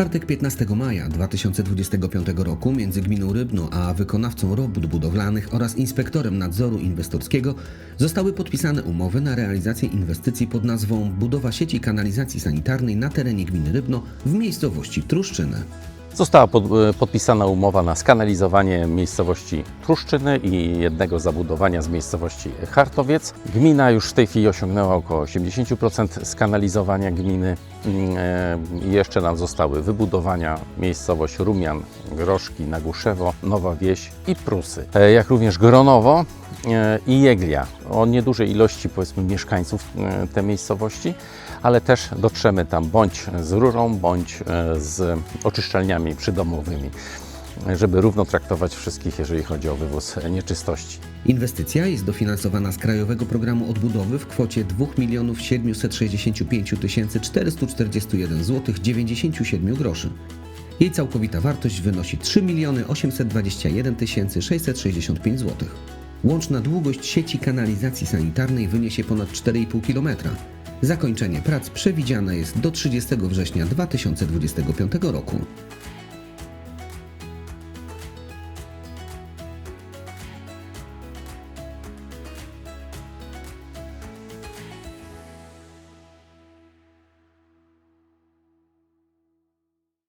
czwartek 15 maja 2025 roku między gminą Rybno a wykonawcą robót budowlanych oraz inspektorem nadzoru inwestorskiego zostały podpisane umowy na realizację inwestycji pod nazwą Budowa sieci kanalizacji sanitarnej na terenie gminy Rybno w miejscowości Truszczyny. Została pod, e, podpisana umowa na skanalizowanie miejscowości Truszczyny i jednego zabudowania z miejscowości Hartowiec. Gmina już w tej chwili osiągnęła około 80% skanalizowania gminy. Mm, e, Jeszcze nam zostały wybudowania miejscowość Rumian, Groszki, Naguszewo, Nowa Wieś i Prusy, E, jak również Gronowo i Jeglia. O niedużej ilości powiedzmy mieszkańców e, te miejscowości, ale też dotrzemy tam bądź z rurą, bądź e, z oczyszczalniami przydomowymi, żeby równo traktować wszystkich, jeżeli chodzi o wywóz nieczystości. Inwestycja jest dofinansowana z Krajowego Programu Odbudowy w kwocie 2 765 441 zł 97 groszy. Jej całkowita wartość wynosi 3 821 665 zł. Łączna długość sieci kanalizacji sanitarnej wyniesie ponad 4,5 km. Zakończenie prac przewidziane jest do 30 września 2025 roku.